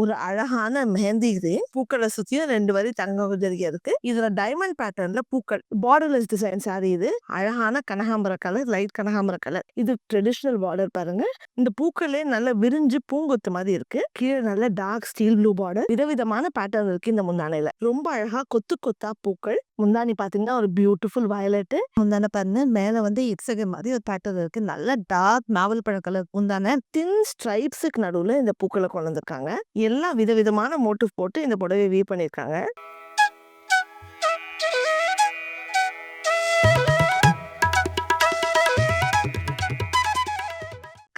ஒரு அழகான மெஹந்தி இது. பூக்களை சுத்தியும் ரெண்டு வரி தங்க குதிரிக இருக்கு. இதுல டைமண்ட் பேட்டர்ன்ல பூக்கள். பார்டர்லெஸ் டிசைன் சாரி இது. அழகான கனகாம்பர கலர் லைட் கனகாம்பர கலர் இது ட்ரெடிஷ்னல் பார்டர் பாருங்க. இந்த பூக்களே நல்ல விரிஞ்சு பூங்கொத்து மாதிரி இருக்கு. கீழே நல்ல டார்க் ஸ்டீல் ப்ளூ பார்டர் விதவிதமான பேட்டர்ன் இருக்கு இந்த முந்தானையில. ரொம்ப அழகா கொத்து கொத்தா பூக்கள். முந்தானி பாத்தீங்கன்னா ஒரு பியூட்டிஃபுல் வயலட் முந்தான பாருங்க. மேல வந்து இட்சக மாதிரி ஒரு பேட்டர்ன் இருக்கு. நல்ல டார்க் நாவல் பழ கலர் முந்தான தின் ஸ்ட்ரைப்ஸுக்கு நடுவுல இந்த பூக்களை கொண்டு வந்திருக்காங்க. எல்லாம் விதவிதமான மோட்டிவ் போட்டு இந்த புடவை வீ பண்ணிருக்காங்க.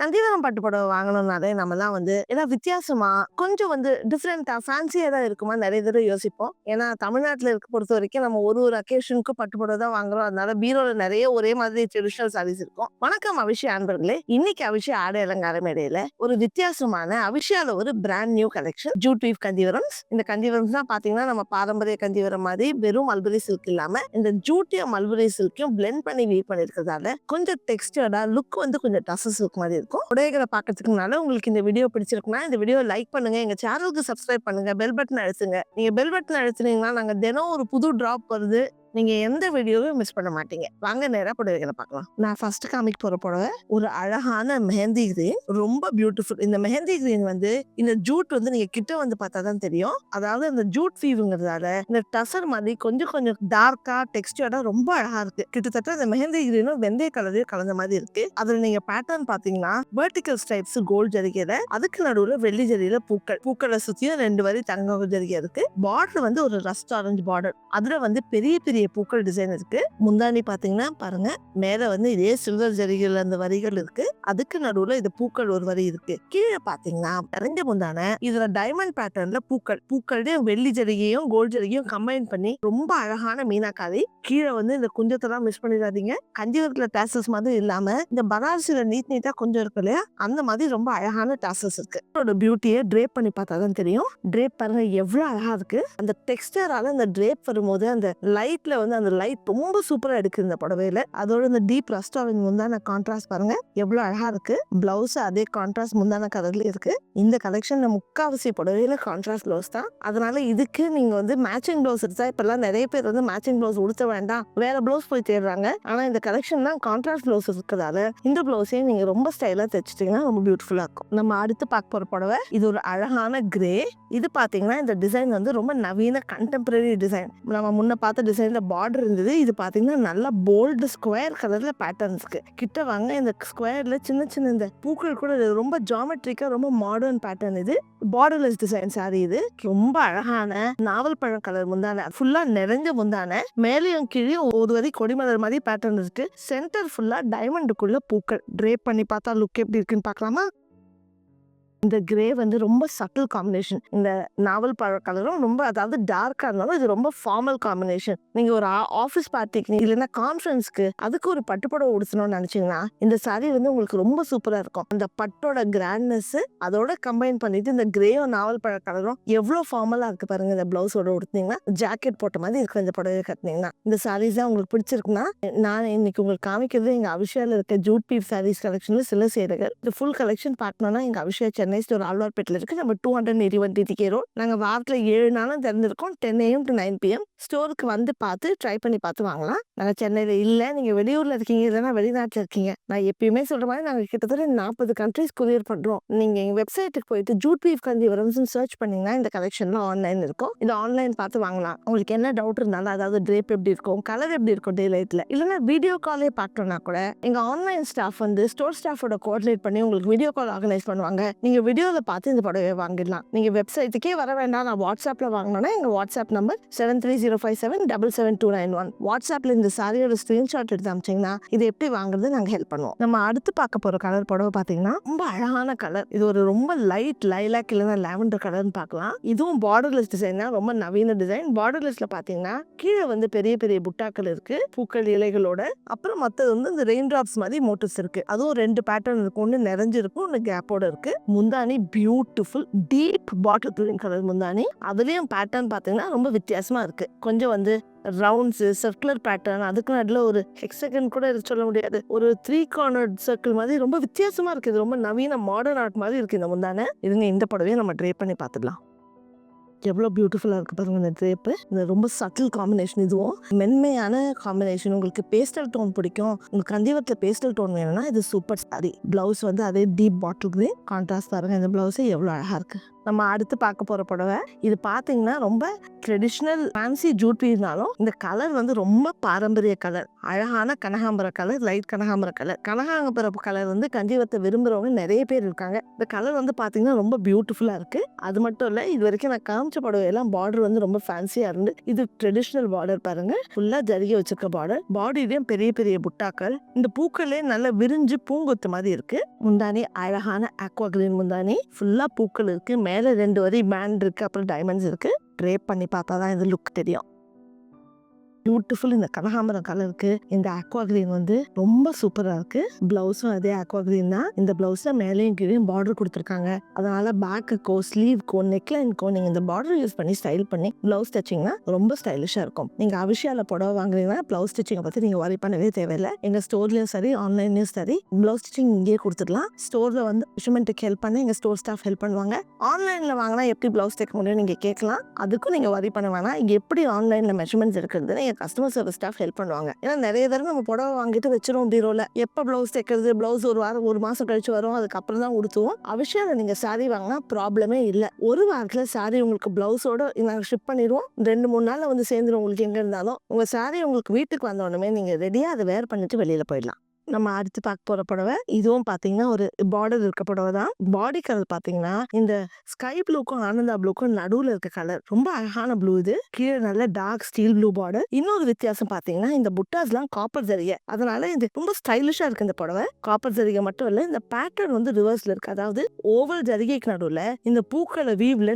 கந்திவரம் பட்டு புடவை வாங்கணும்னாலே தான் வந்து ஏன்னா வித்தியாசமா கொஞ்சம் வந்து டிஃப்ரெண்டா ஃபேன்சியா தான் இருக்குமா? நிறைய தடவை யோசிப்போம். ஏன்னா தமிழ்நாட்டில் இருக்க பொறுத்த வரைக்கும் நம்ம ஒரு ஒரு அக்கேஷனுக்கும் பட்டு புடவை தான் வாங்குறோம். அதனால பீரோல நிறைய ஒரே மாதிரி ட்ரெடிஷனல் சாரீஸ் இருக்கும். வணக்கம் அபிஷே அன்பர்களே. இன்னைக்கு அபிஷே ஆடை அலங்கார மேடையில ஒரு வித்தியாசமான அபிஷால ஒரு brand new collection jute weave கந்திவரம்ஸ். இந்த கந்திவரம்ஸ் தான் பாத்தீங்கன்னா நம்ம பாரம்பரிய கந்திவரம் மாதிரி வெறும் மல்பரி சில்க் இல்லாம இந்த ஜூட்டியும் மல்பரி சில்க்கும் பிளெண்ட் பண்ணி வீவ் பண்ணிருக்கிறதால கொஞ்சம் டெக்ஸ்டர்டா லுக் வந்து கொஞ்சம் டசஸ் சில்க் மாதிரி இருக்கும். உடைகளை பார்க்கறதுக்குனால உங்களுக்கு இந்த வீடியோ பிடிச்சிருக்குன்னா இந்த வீடியோ லைக் பண்ணுங்க. எங்க சேனலுக்கு சப்ஸ்கிரைப் பண்ணுங்க. பெல் பட்டன் அழுத்துங்க. நீங்க பெல் பட்டன் அழுத்துனீங்கன்னா நாங்க தினம் ஒரு புது டிராப் வருது. நீங்க எந்த வீடியோவையும் மிஸ் பண்ண மாட்டீங்க. வாங்க நேரா புடவைகளை பார்க்கலாம். நான் ஃபர்ஸ்ட் காமிக்க போற புடவை ஒரு அழகான மெஹந்தி கிரீன் ரொம்ப பியூட்டிஃபுல் இந்த மெஹந்தி கிரீன் வந்து இந்த ஜூட் வந்து நீங்க கிட்ட வந்து பார்த்தா தான் தெரியும். அதாவது அந்த ஜூட் ஃபீவுங்கிறதால இந்த டசர் மாதிரி கொஞ்சம் கொஞ்சம் டார்க்கா டெக்ஸ்டர்டா ரொம்ப அழகா இருக்கு. கிட்டத்தட்ட இந்த மெஹந்தி கிரீனும் வெந்தய கலரையும் கலந்த மாதிரி இருக்கு. அதுல நீங்க பேட்டர்ன் பாத்தீங்கன்னா வெர்டிகல் ஸ்டைப்ஸ் கோல்ட் ஜரிகையில அதுக்கு நடுவுல வெள்ளி ஜரியில பூக்கள். பூக்களை சுத்தியும் ரெண்டு வரி தங்க ஜரிகை இருக்கு. பார்டர் வந்து ஒரு ரஸ்ட் ஆரஞ்சு பார்டர் அதுல வந்து பெரிய பெரிய பூக்கள் டிசைன் இருக்கு. முந்தானி பாத்தீங்கன்னா பாருங்க மேல வந்து இதே சில்வர் ஜரிகள் அந்த வரிகள் இருக்கு. அதுக்கு நடுவுல இது பூக்கள் ஒரு வரி இருக்கு. கீழே பாத்தீங்கன்னா நிறைஞ்ச முந்தான இதுல டைமண்ட் பேட்டர்ன்ல பூக்கள். பூக்களே வெள்ளி ஜரிகையும் கோல்ட் ஜரிகையும் கம்பைன் பண்ணி ரொம்ப அழகான மீனாக்காரி. கீழே வந்து இந்த குஞ்சத்தெல்லாம் மிஸ் பண்ணிடாதீங்க. கஞ்சிவரத்துல டாசஸ் மாதிரி இல்லாம இந்த பனாரசில நீட் நீட்டா கொஞ்சம் இருக்கு இல்லையா அந்த மாதிரி ரொம்ப அழகான டாசஸ் இருக்கு. இதோட பியூட்டியை ட்ரேப் பண்ணி பார்த்தா தான் தெரியும். ட்ரேப் பாருங்க எவ்வளவு அழகா இருக்கு. அந்த டெக்ஸ்டரால அந்த ட்ரேப் வரும்போது அந்த லைட்ல வந்து அந்த லைட் ரொம்ப சூப்பரா எடுக்குது இந்த புடவையில. அதோட இந்த டீப் ரெஸ்டாரண்ட் முந்தான கான்ட்ராஸ்ட் பாருங்க. எவ்வளவு அழகா இருக்கு. பிளவுஸ் அதே கான்ட்ராஸ்ட் முந்தான கலர்ல இருக்கு. இந்த கலெக்ஷன்ல முக்காவாசி புடவையில கான்ட்ராஸ்ட் பிளவுஸ் தான். அதனால இதுக்கு நீங்க வந்து மேட்சிங் பிளவுஸ் எடுத்தா இப்பெல்லாம் நிறைய பேர் வந்து மேட்சிங் பிளவுஸ் உடுத்த வேண்டாம். வேற பிளவுஸ் போய் தேடுறாங்க. ஆனா இந்த கலெக்ஷன் தான் கான்ட்ராஸ்ட் பிளவுஸ் இருக்கிறதால இந்த பிளவுஸையும் நீங்க ரொம்ப ஸ்டைலா தைச்சிட்டீங்கன்னா ரொம்ப பியூட்டிஃபுல்லா இருக்கும். நம்ம அடுத்து பார்க்க போற புடவை இது ஒரு அழகான கிரே இது பாத்தீங்கன்னா இந்த டிசைன் வந்து ரொம்ப நவீன கண்டெம்பரரி டிசைன் நம்ம முன்ன பார்த்த டிசைன்ல பார்டர் இருந்தது. இது பாத்தீங்கன்னா நல்லா போல்டு ஸ்கொயர் கலரில் பேட்டர்ன்ஸ்க்கு கிட்ட வாங்க இந்த ஸ்கொயர்ல சின்ன சின்ன இந்த பூக்கள் கூட ரொம்ப ஜாமெட்ரிக்காக ரொம்ப மாடர்ன் பேட்டர்ன் இது. பார்டர்லெஸ் டிசைன் சாரி இது. ரொம்ப அழகான நாவல் பழம் கலர் முந்தான. ஃபுல்லா நிறைஞ்ச முந்தான. மேலேயும் கீழே ஒரு வரி கொடிமலர் மாதிரி பேட்டர்ன் இருக்கு. சென்டர் ஃபுல்லா டைமண்டுக்குள்ள பூக்கள். ட்ரேப் பண்ணி பார்த்தா லுக் எப்படி இருக்குன்னு பார்க்கலாமா? இந்த கிரே வந்து ரொம்ப சட்டில் காம்பினேஷன் இந்த நாவல் பழ கலரும் ரொம்ப அதாவது டார்க்காக இருந்தாலும் இது ரொம்ப ஃபார்மல் காம்பினேஷன் நீங்கள் ஒரு ஆஃபீஸ் பார்ட்டிக்கு இல்லைன்னா கான்ஃபரன்ஸ்க்கு அதுக்கு ஒரு பட்டுப்புடவை உடுத்தணும்னு நினச்சிங்கன்னா இந்த saree வந்து உங்களுக்கு ரொம்ப சூப்பராக இருக்கும். அந்த பட்டோட கிராண்ட்னஸ் அதோட கம்பைன் பண்ணிட்டு இந்த கிரேயும் நாவல் பழ கலரும் எவ்வளோ ஃபார்மலாக இருக்கு பாருங்க இந்த பிளவுஸோட உடுத்தினீங்கன்னா ஜாக்கெட் போட்ட மாதிரி இருக்கு இந்த புடவை கட்டினீங்கன்னா. இந்த சாரீஸ் தான் உங்களுக்கு பிடிச்சிருக்குன்னா நான் இன்னைக்கு உங்களுக்கு காமிக்கிறது எங்கள் அபிஷேகில் இருக்க ஜூட் பீப் சாரீஸ் கலெக்ஷனில் சில சேலைகள். இந்த ஃபுல் கலெக்ஷன் பார்க்கணும்னா எங்கள் அபிஷேக் சென்னை ஸ்டோர் ஆழ்வார்பேட்டில் இருக்குது நம்ம two hundred eighty one TT road நாங்கள் வாரத்தில் ஏழு நாளும் திறந்துருக்கோம். Ten AM to nine PM ஸ்டோருக்கு வந்து பார்த்து ட்ரை பண்ணி பார்த்து வாங்கலாம். நாங்கள் சென்னையில் இல்லை. நீங்கள் வெளியூரில் இருக்கீங்க. இல்லைன்னா வெளிநாட்டில் இருக்கீங்க. நான் எப்பயுமே சொல்கிற மாதிரி நாங்கள் கிட்டத்தட்ட நாற்பது கண்ட்ரிஸ் கொரியர் பண்ணுறோம் நீங்கள் எங்கள் வெப்சைட்டுக்கு போயிட்டு ஜூட் பீஃப் கந்திவரம்ஸ் சர்ச் பண்ணீங்கன்னா இந்த கலெக்ஷன்லாம் ஆன்லைன் இருக்கும். இந்த ஆன்லைன் பார்த்து வாங்கலாம். உங்களுக்கு என்ன டவுட் இருந்தாலும் அதாவது ட்ரேப் எப்படி இருக்கும் கலர் எப்படி இருக்கும் டே லைட்டில் இல்லைன்னா வீடியோ காலே பார்க்கணும்னா கூட எங்கள் ஆன்லைன் ஸ்டாஃப் வந்து ஸ்டோர் ஸ்டாஃபோட கோஆர்டினேட் பண்ணி உங்களுக்கு வீடியோ கால் ஆர்கனைஸ் பண்ணுவாங்க. நீங்கள் வீடியோவில் பார்த்து இந்த புடவையை வாங்கிடலாம். நீங்கள் வெப்சைட்டுக்கே வர வேண்டாம். நான் வாட்ஸ்அப்பில் வாங்கணும்னா எங்கள் WhatsApp number seven three zero five seven double seven two nine one வாட்ஸ்அப்பில் இந்த சாரியோட ஸ்க்ரீன்ஷாட் எடுத்து அமைச்சிங்கன்னா இது எப்படி வாங்குறது நாங்கள் ஹெல்ப் பண்ணுவோம். நம்ம அடுத்து பார்க்க போகிற கலர் புடவை பார்த்தீங்கன்னா ரொம்ப அழகான கலர் இது ஒரு ரொம்ப லைட் லைலாக் இல்லைன்னா லாவெண்டர் கலர்னு பார்க்கலாம். இதுவும் பார்டர்லெஸ் டிசைன் தான். ரொம்ப நவீன டிசைன் பார்டர்லெஸ்ல பார்த்தீங்கன்னா கீழே வந்து பெரிய பெரிய புட்டாக்கள் இருக்கு. பூக்கள் இலைகளோட. அப்புறம் மற்றது வந்து இந்த ரெயின் டிராப்ஸ் மாதிரி மோட்டர்ஸ் இருக்கு. அதுவும் ரெண்டு பேட்டர்ன் இருக்கும் ஒன்று நிறைஞ்சிருக்கும் ஒன்று கேப்போட இருக்கு. முந்தி முந்தானி beautiful deep bottle green colour முந்தானி. அதுலேயும் பேட்டர்ன் பார்த்தீங்கன்னா ரொம்ப வித்தியாசமாக இருக்குது கொஞ்சம் வந்து ரவுண்ட்ஸு சர்க்குலர் பேட்டர்ன் அதுக்கு நடுவில் ஒரு ஹெக்ஸகன் கூட இது சொல்ல முடியாது. ஒரு த்ரீ கார்னர்ட் சர்க்கிள் மாதிரி ரொம்ப வித்தியாசமாக இருக்குது இது ரொம்ப நவீன மாடர்ன் ஆர்ட் மாதிரி இருக்குது இந்த முந்தானே. இதுங்க இந்த படவையும் நம்ம ட்ரே பண்ணி பார்த்துடலாம். எவ்வளோ பியூட்டிஃபுல்லாக இருக்குது பாருங்கள் இந்த ட்ரேப்பு இந்த ரொம்ப சட்டில் காம்பினேஷன் இதுவும். மென்மையான காம்பினேஷன் உங்களுக்கு பேஸ்டல் டோன் பிடிக்கும். உங்களுக்கு கந்திவரத்தில் பேஸ்டல் டோன் வேணும்னா இது சூப்பர் சாரி ப்ளவுஸ் வந்து அதே டீப் பாட்டில் கிரீன் கான்ட்ராஸ்ட் பாருங்க. இந்த ப்ளவுஸே எவ்வளோ அழகாக இருக்குது நம்ம அடுத்து பார்க்க போகிற புடவை. இது பார்த்தீங்கன்னா ரொம்ப ட்ரெடிஷ்னல் ஃபேன்சி ஜூட் இருந்தாலும் இந்த கலர் வந்து ரொம்ப பாரம்பரிய கலர் அழகான கனகாம்பர கலர் லைட் கனகாம்பர கலர் கனகாம்பர கலர் வந்து கஞ்சிவத்தை விரும்புகிறவங்க நிறைய பேர் இருக்காங்க. இந்த கலர் வந்து பார்த்தீங்கன்னா ரொம்ப பியூட்டிஃபுல்லாக இருக்குது அது மட்டும் இல்லை இது வரைக்கும் நான் காமிச்ச புடவையெல்லாம் பார்டர் வந்து ரொம்ப ஃபேன்சியாக இருந்து இது ட்ரெடிஷ்னல் பார்டர் பாருங்கள் ஃபுல்லாக ஜரிகை வச்சிருக்க பார்டர் பாடியிலையும் பெரிய பெரிய புட்டாக்கள். இந்த பூக்களே நல்லா விரிஞ்சு பூங்கொத்து மாதிரி இருக்குது முந்தானி அழகான ஆக்வா கிரீன் முந்தானி. ஃபுல்லாக பூக்கள் இருக்குது மேலே ரெண்டு வரி பேண்ட் இருக்குது அப்புறம் டைமண்ட்ஸ் இருக்குது ட்ரேப் பண்ணி பார்த்தா தான் இது லுக் தெரியும். பியூட்டிஃபுல் இந்த கனகாம்பரம் கலருக்கு இந்த ஆக்வா கிரீன் வந்து ரொம்ப சூப்பராக இருக்கு. பிளவுஸும் அதே அக்வா கிரீன் தான். இந்த பிளவுஸில் மேலேயும் கீழே பார்டர் கொடுத்துருக்காங்க. அதனால பேக்குக்கோ ஸ்லீவ்க்கோ நெக்லைனுக்கோ நீங்கள் இந்த பார்டர் யூஸ் பண்ணி ஸ்டைல் பண்ணி பிளவுஸ் தைச்சிங்கன்னா ரொம்ப ஸ்டைலிஷாக இருக்கும். நீங்கள் அவிஷியால புடவை வாங்குறீங்கன்னா பிளவுஸ் ஸ்டிச்சிங்கை பற்றி நீங்கள் வரி பண்ணவே தேவையில்லை. எங்கள் ஸ்டோர்லேயும் சரி ஆன்லைன்லேயும் சரி பிளவுஸ் ஸ்டிச்சிங் இங்கேயே கொடுத்துடலாம். ஸ்டோரில் வந்து மெஷர்மெண்ட்டுக்கு ஹெல்ப் பண்ணி எங்கள் ஸ்டோர் ஸ்டாஃப் ஹெல்ப் பண்ணுவாங்க. ஆன்லைனில் வாங்கினா எப்படி பிளவுஸ் தைக்க முடியும் நீங்கள் கேட்கலாம். அதுக்கும் நீங்கள் வரி பண்ண வேணாம். இங்கே எப்படி ஆன்லைனில் மெஷர்மெண்ட்ஸ் இருக்கிறது என் கஸ்டமர் சர்வீஸ் ஸ்டாஃப் ஹெல்ப் பண்ணுவாங்க. ஏன்னா நிறைய தடவை நம்ம புடவை வாங்கிட்டு வச்சிரும் பீரோல. எப்போ ப்ளவுஸ் தைக்கிறது ப்ளவுஸ் ஒரு வாரம் ஒரு மாதம் கழிச்சு வரும் அதுக்கப்புறம் தான் உடுத்துவோம். அவசியம் நீங்கள் சாரி வாங்கினா ப்ராப்ளமே இல்லை. ஒரு வாரத்தில் சாரி உங்களுக்கு ப்ளவுஸோட நாங்கள் ஷிப் பண்ணிடுவோம். ரெண்டு மூணு நாளில் வந்து சேர்ந்துடும் உங்களுக்கு எங்கே இருந்தாலும். உங்கள் சாரி உங்களுக்கு வீட்டுக்கு வந்த உடனே நீங்கள் ரெடியாக அதை வேர் பண்ணிட்டு வெளியில் போயிடலாம். நம்ம அடுத்து பார்க்க போகிற புடவை இதுவும் பார்த்தீங்கன்னா ஒரு பார்டர் இருக்க புடவை தான். பாடி கலர் பார்த்தீங்கன்னா இந்த ஸ்கை ப்ளூக்கும் ஆனந்தா ப்ளூக்கும் நடுவில் இருக்க கலர் ரொம்ப அழகான ப்ளூ இது. கீழே நல்ல டார்க் ஸ்டீல் ப்ளூ பார்டர் இன்னொரு வித்தியாசம் பார்த்தீங்கன்னா இந்த புட்டாஸ்லாம் காப்பர் ஜரிகை. அதனால இது ரொம்ப ஸ்டைலிஷாக இருக்கு இந்த புடவை. காப்பர் ஜரிகை மட்டும் இல்லை இந்த பேட்டர்ன் வந்து ரிவர்ஸ்ல இருக்கு. அதாவது ஓவல் ஜரிகைக்கு நடுவில் இந்த பூக்களை வீவ்ல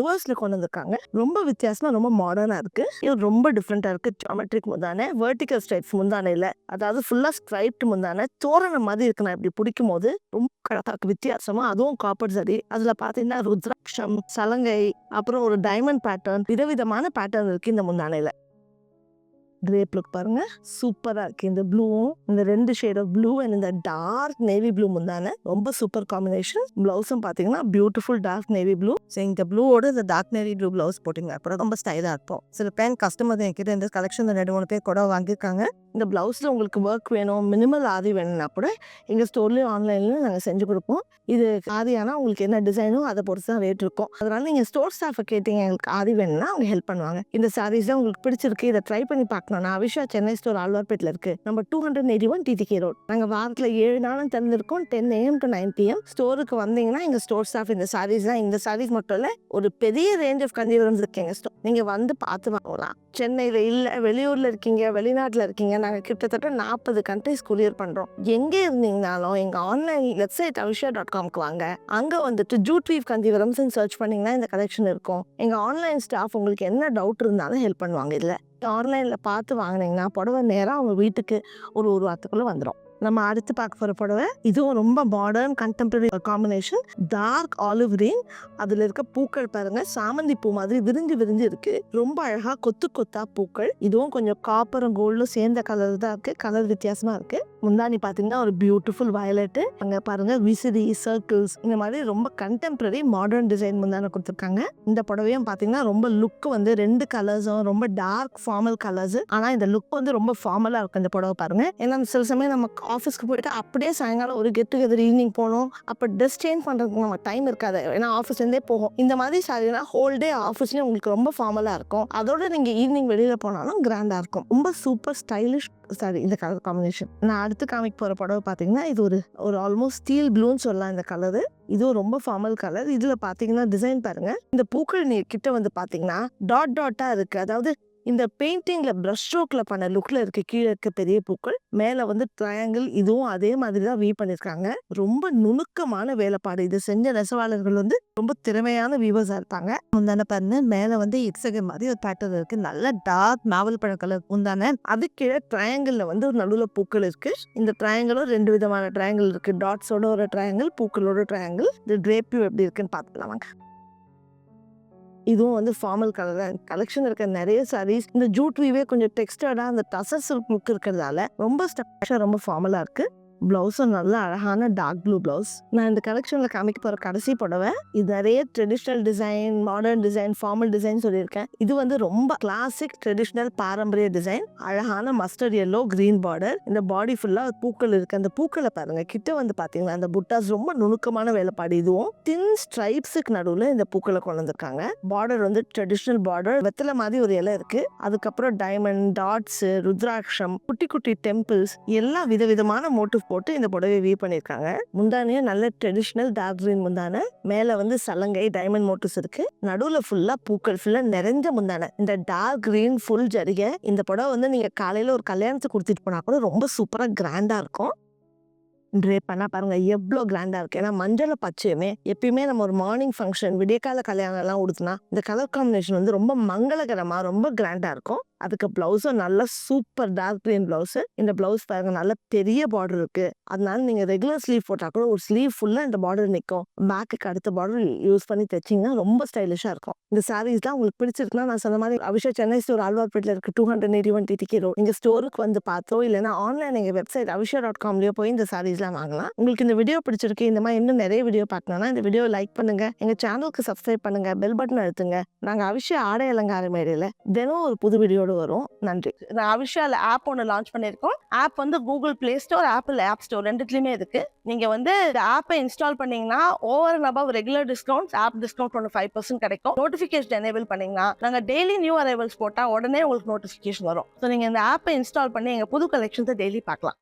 ரிவர்ஸ்ல கொண்டு வந்திருக்காங்க. ரொம்ப வித்தியாசமா ரொம்ப மாடர்னா இருக்கு. இது ரொம்ப டிஃப்ரெண்டா இருக்கு. ஜாமெட்ரிக் முந்தானே வெர்டிகல் ஸ்ட்ரைப்ஸ் முந்தானே இல்லை. அதாவது ஃபுல்லா ஸ்ட்ரைப்ட் முந்தானே தோரணம் மாதிரி இருக்கு. நான் இப்படி பிடிக்கும் போது ரொம்ப கழகா வித்தியாசமா அதுவும் காப்பர் சரி அதுல பாத்தீங்கன்னா ருத்ராட்சம் சலங்கை அப்புறம் ஒரு டைமண்ட் பேட்டர்ன் விதவிதமான பேட்டர்ன் இருக்கு இந்த முந்தானையில. கிரேப் லுக் பாருங்க. சூப்பரா இருக்கு. இந்த ப்ளூவும் இந்த ரெண்டு ஷேட் ஆஃப் ப்ளூ அண்ட் இந்த டார்க் நேவி ப்ளூ முந்தான. ரொம்ப சூப்பர் காம்பினேஷன் பிளவுஸும் பாத்தீங்கன்னா beautiful dark navy blue so இந்த ப்ளூவோட இந்த டார்க் நேவி ப்ளூ பிளவுஸ் போட்டிங்க அப்புறம் ரொம்ப ஸ்டைலாக இருக்கும். சில பேன் கஸ்டமர் என்கிட்ட இந்த கலெக்ஷன் ரெண்டு மூணு பேர் கூட வாங்கியிருக்காங்க. இந்த பிளவுஸில் உங்களுக்கு ஒர்க் வேணும் மினிமல் ஆதி வேணும்னா கூட எங்கள் ஸ்டோர்லேயும் ஆன்லைன்லையும் நாங்கள் செஞ்சு கொடுப்போம். இது ஆரியானா உங்களுக்கு என்ன டிசைனோ அதை பொறுத்து தான் ரேட் இருக்கும். அதனால நீங்கள் ஸ்டோர் ஸ்டாஃபை கேட்டீங்க எங்களுக்கு ஆதி வேணும்னா அவங்க ஹெல்ப் பண்ணுவாங்க. இந்த சாரீஸ் தான் உங்களுக்கு பிடிச்சிருக்கு. இதை ட்ரை பண்ணி பார்க்க நான் அவிஷா சென்னை ஸ்டோர் ஆழ்வார்பேட்டில் இருக்கு. நம்ம two hundred eighty one TTK road நாங்கள் வாரத்தில் ஏழு நாளும் திறந்திருக்கோம். Ten AM to nine PM ஸ்டோருக்கு வந்தீங்கன்னா எங்கள் ஸ்டோர் ஸ்டாஃப் இந்த சாரீஸ் தான். இந்த சாரீஸ் மட்டும் இல்லை ஒரு பெரிய ரேஞ்ச் ஆஃப் கஞ்சிவரம்ஸ் இருக்கு எங்கள் ஸ்டோர் நீங்கள் வந்து பார்த்து வாங்கலாம். சென்னையில் இல்லை வெளியூரில் இருக்கீங்க வெளிநாட்டில் இருக்கீங்க நாங்கள் கிட்டத்தட்ட நாற்பது கண்ட்ரிஸ் கொரியர் பண்ணுறோம் எங்கே இருந்தீங்கனாலும் எங்கள் ஆன்லைன் வெப்சைட் அவிஷா டாட் காம்க்கு வாங்க. அங்கே வந்துட்டு ஜூட் வீவ் கஞ்சிவரம்ஸ்னு சர்ச் பண்ணிங்கன்னா இந்த கலெக்ஷன் இருக்கும். எங்கள் ஆன்லைன் ஸ்டாஃப் உங்களுக்கு என்ன டவுட் இருந்தாலும் ஹெல்ப் பண்ணுவாங்க இதில். ஆன்லைனில் பார்த்து வாங்கினீங்கன்னா புடவை நேராக அவங்க வீட்டுக்கு ஒரு ஒரு வாரத்துக்குள்ளே வந்துடும் நம்ம அடுத்து பார்க்க போகிற புடவை இதுவும் ரொம்ப modern contemporary combination dark olive green அதில் இருக்க பூக்கள் பாருங்க சாமந்தி பூ மாதிரி விரிஞ்சு விரிஞ்சு இருக்கு. ரொம்ப அழகாக கொத்து கொத்தா பூக்கள். இதுவும் கொஞ்சம் காப்பரும் கோல்டும் சேர்ந்த கலர் தான் இருக்கு. கலர் வித்தியாசமா இருக்கு. முந்தானி பார்த்தீங்கன்னா ஒரு பியூட்டிஃபுல் வயலட்டு அங்கே பாருங்க விசிறி சர்க்கிள்ஸ் இந்த மாதிரி ரொம்ப கண்டெம்பரரி மாடர்ன் டிசைன் முந்தான கொடுத்துருக்காங்க. இந்த புடவையும் பார்த்தீங்கன்னா ரொம்ப லுக் வந்து ரெண்டு கலர்ஸும் ரொம்ப டார்க் ஃபார்மல் கலர்ஸ் ஆனால் இந்த லுக் வந்து ரொம்ப ஃபார்மலாக இருக்கும் இந்த புடவை பாருங்க. ஏன்னா சில சமயம் நம்ம ஆஃபீஸ்க்கு போயிட்டு அப்படியே சாயங்காலம் ஒரு கெட் டுகெதர் ஈவினிங் போகணும் அப்போ ட்ரெஸ் சேஞ்ச் பண்ணுறதுக்கு நம்ம டைம் இருக்காது. ஏன்னா ஆஃபீஸ்லேருந்தே போகும். இந்த மாதிரி சாரினா ஹோல் டே ஆஃபீஸ்லேயும் உங்களுக்கு ரொம்ப ஃபார்மலாக இருக்கும். அதோட நீங்கள் ஈவினிங் வெளியில் போனாலும் கிராண்டாக இருக்கும். ரொம்ப சூப்பர் ஸ்டைலிஷ் சாரி இந்த கலர் காம்பினேஷன் நான் அடுத்து காமிக் போகிற படவை பார்த்தீங்கன்னா இது ஒரு ஒரு ஆல்மோஸ்ட் ஸ்டீல் ப்ளூன்னு சொல்லலாம் இந்த கலரு இதுவும் ரொம்ப ஃபார்மல் கலர் இதில் பார்த்தீங்கன்னா டிசைன் பாருங்க. இந்த பூக்கள் நீர் கிட்ட வந்து பார்த்தீங்கன்னா டாட் டாட்டாக இருக்குது அதாவது இந்த பெயிண்டிங்கில் ப்ரஷ் ஸ்ட்ரோக்கில் பண்ண லுக்கில் இருக்க கீழே இருக்க பெரிய பூக்கள் மேலே வந்து ட்ரையாங்கிள் இதுவும் அதே மாதிரி தான் வீ பண்ணியிருக்காங்க ரொம்ப நுணுக்கமான வேலைப்பாடு. இது செஞ்ச நெசவாளர்கள் வந்து ரொம்ப திறமையான வியூவர்ஸாக இருப்பாங்க. முந்தான பாருங்க மேலே வந்து எக்ஸக மாதிரி ஒரு பேட்டர்ன் இருக்கு. நல்ல டார்க் நாவல் பழ கலர் முந்தான அது கீழே ட்ரையாங்கிளில் வந்து ஒரு நடுவில் பூக்கள் இருக்கு. இந்த ட்ரையாங்கிளும் ரெண்டு விதமான ட்ரையாங்கிள் இருக்கு. டாட்ஸோட ஒரு ட்ரையாங்கிள் பூக்களோட ட்ரையாங்கிள் இந்த ட்ரேப்பியூ எப்படி இருக்குன்னு பார்த்துக்கலாம் வாங்க. இதுவும் வந்து ஃபார்மல் கலர் கலெக்ஷன் இருக்க நிறைய சாரீஸ் இந்த ஜூட் வீவே கொஞ்சம் டெக்ஸ்டர்டாக அந்த டசஸ் லுக் இருக்கிறதால ரொம்ப ஸ்டக்ஷா ரொம்ப ஃபார்மலாக இருக்குது ப்ளவுஸும் நல்ல அழகான டார்க் ப்ளூ ப்ளவுஸ் நான் இந்த கலெக்ஷனில் காமிக்க போகிற கடைசி புடவை இது நிறைய traditional design modern design formal design சொல்லியிருக்கேன். இது வந்து ரொம்ப கிளாசிக் ட்ரெடிஷ்னல் பாரம்பரிய டிசைன் அழகான மஸ்டர்ட் எல்லோ கிரீன் பார்டர் இந்த பாடி ஃபுல்லாக பூக்கள் இருக்கு. அந்த பூக்களை பாருங்க கிட்ட வந்து பார்த்தீங்கன்னா அந்த புட்டாஸ் ரொம்ப நுணுக்கமான வேலைப்பாடு இதுவும். தின் ஸ்ட்ரைப்ஸுக்கு நடுவில் இந்த பூக்களை கொண்டு வந்திருக்காங்க. பார்டர் வந்து ட்ரெடிஷ்னல் பார்டர் வெத்தலை மாதிரி ஒரு இலை இருக்கு. அதுக்கப்புறம் டைமண்ட் டாட்ஸ் ருத்ராட்சம் குட்டி குட்டி டெம்பிள்ஸ் எல்லா விதவிதமான மோட்டிவ் போட்டு இந்த புடவை வீ பண்ணியிருக்காங்க முந்தானையும் நல்ல ட்ரெடிஷ்னல் டார்க் கிரீன் முந்தானை. மேலே வந்து சலங்கை டைமண்ட் மோட்டர்ஸ் இருக்கு. நடுவில் ஃபுல்லாக பூக்கள் ஃபுல்லாக நிறைஞ்ச முந்தானை. இந்த டார்க் கிரீன் ஃபுல் ஜரிகை. இந்த புடவை வந்து நீங்கள் காலையில் ஒரு கல்யாணத்துக்கு கொடுத்துட்டு போனால் கூட ரொம்ப சூப்பராக கிராண்டாக இருக்கும். ட்ரேப் பண்ணால் பாருங்கள் எவ்வளோ கிராண்டாக இருக்குது ஏன்னா மஞ்சளை பச்சையுமே எப்பயுமே நம்ம ஒரு மார்னிங் ஃபங்க்ஷன் விடியகால கல்யாணம்லாம் உடுத்துனா இந்த கலர் காம்பினேஷன் வந்து ரொம்ப மங்களகரமாக ரொம்ப கிராண்டாக இருக்கும். அதுக்கு ப்ளவுஸும் நல்லா சூப்பர் டார்க் க்ரீன் ப்ளவுஸு இந்த ப்ளவுஸ் பாருங்க நல்ல பெரிய பார்டர் இருக்கு. அதனால நீங்க ரெகுலர் ஸ்லீவ் போட்டா கூட ஒரு ஸ்லீவ் ஃபுல்லா இந்த பார்டர் நிற்கும் பேக்குக்கு அடுத்த பார்டர் யூஸ் பண்ணி தைச்சிங்கன்னா ரொம்ப ஸ்டைலிஷா இருக்கும். இந்த சாரீஸ்லாம் உங்களுக்கு பிடிச்சிருக்குன்னா நான் சொன்ன மாதிரி அபிஷா சென்னை ஸ்டோர் ஆழ்வார்பேட்டில் இருக்கு two hundred eighty one TTK road ஸ்டோருக்கு வந்து பார்த்தோ இல்லைன்னா ஆன்லைன் எங்க வெப்சைட் அபிஷா டாட் காம்லயோ போய் இந்த சாரீஸ்லாம் வாங்கலாம். உங்களுக்கு இந்த வீடியோ பிடிச்சிருக்கு இந்த மாதிரி இன்னும் நிறைய வீடியோ பார்க்கணும்னா இந்த வீடியோ லைக் பண்ணுங்க. எங்க சேனலுக்கு சப்ஸ்கிரைப் பண்ணுங்க பெல் பட்டன் அழுத்துங்க. நாங்கள் அபிஷா ஆடை அலங்கார மேடையில் தினம் ஒரு புது வீடியோ எபிசோடு வரும். நன்றி. நான் அபிஷால ஆப் ஒன்று லான்ச் பண்ணியிருக்கோம். ஆப் வந்து Google Play Store Apple App Store ரெண்டுத்துலையுமே இருக்கு. நீங்க வந்து ஆப்பை இன்ஸ்டால் பண்ணீங்கன்னா over and above regular discounts app discount ஒன்று ஃபைவ் பர்சன்ட் கிடைக்கும். நோட்டிஃபிகேஷன் எனேபிள் பண்ணீங்கன்னா நாங்கள் டெய்லி நியூ அரைவல்ஸ் போட்டால் உடனே உங்களுக்கு நோட்டிஃபிகேஷன் வரும். ஸோ நீங்கள் இந்த ஆப்பை இன்ஸ்டால் பண்ணி எங்கள் புது கலெக்ஷன்ஸை டெய்லி பார்க்கலாம்.